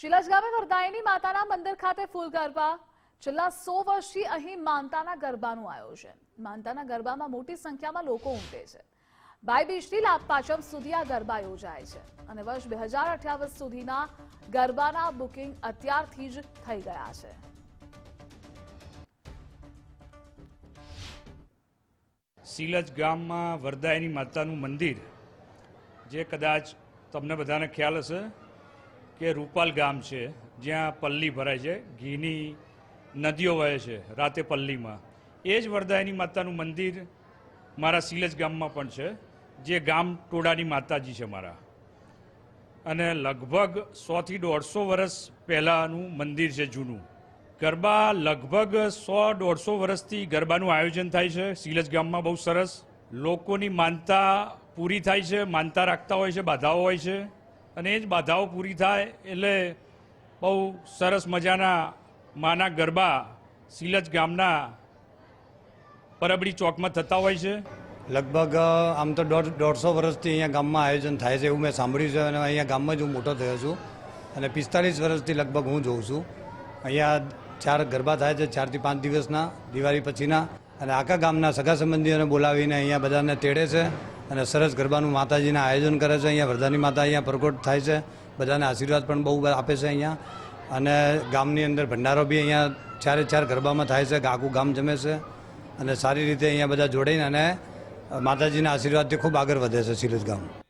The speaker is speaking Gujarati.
શિલાજ ગામે વરદાયની માતાના મંદિર ખાતે ફૂલ ગરબા. છેલ્લા સો વર્ષથી અહીં માનતાના ગરબાનું આયોજન. માનતાના ગરબામાં મોટી સંખ્યામાં લોકો ઉમટે છે. ભાઈ બીજથી લાભ પાંચમ સુધી આ ગરબા યોજાય છે. અને વર્ષ બે હજાર અઠ્યાવીસ સુધીના ગરબાના બુકિંગ અત્યારથી જ થઈ ગયા છે. સિલજ ગામમાં વરદાયની માતાનું મંદિર, જે કદાચ તમને બધાને ખ્યાલ હશે કે રૂપાલ ગામ છે, જ્યાં પલ્લી ભરાય છે, ઘીની નદીઓ વહે છે, રાતે પલ્લીમાં. એ જ વરદાયની માતાનું મંદિર મારા સિલજ ગામમાં પણ છે, જે ગામ ટોડાની માતાજી છે મારા. અને લગભગ સોથી દોઢસો વર્ષ પહેલાંનું મંદિર છે જૂનું. ગરબા લગભગ સો દોઢસો વર્ષથી ગરબાનું આયોજન થાય છે, સિલજ ગામમાં બહુ સરસ. લોકોની માનતા પૂરી થાય છે, માનતા રાખતા હોય છે, બાધાઓ હોય છે. અને એ જ બાધાઓ પૂરી થાય એટલે બહુ સરસ મજાના માના ગરબા સિલજ ગામના પરબડી ચોકમાં થતા હોય છે. લગભગ આમ તો દોઢ, દોઢસો વર્ષથી અહીંયા ગામમાં આયોજન થાય છે એવું મેં સાંભળ્યું છે અને અહીંયા ગામમાં જ હું મોટો થયો છું. અને પિસ્તાલીસ વર્ષથી લગભગ હું જોઉં છું. અહીંયા ચાર ગરબા થાય છે, ચારથી પાંચ દિવસના, દિવાળી પછીના. અને આખા ગામના સગા સંબંધીઓને બોલાવીને અહીંયા બધાને તેડે છે. અને સરસ ગરબાનું માતાજીના આયોજન કરે છે. અહીંયા વરદાની માતા અહીંયા પ્રગટ થાય છે. બધાને આશીર્વાદ પણ બહુ આપે છે અહીંયા. અને ગામની અંદર ભંડારો બી અહીંયા ચારે ચાર ગરબામાં થાય છે. આખું ગામ જમે છે. અને સારી રીતે અહીંયા બધા જોડાઈને અને માતાજીના આશીર્વાદથી ખૂબ આગળ વધે છે. સિલજ ગામ.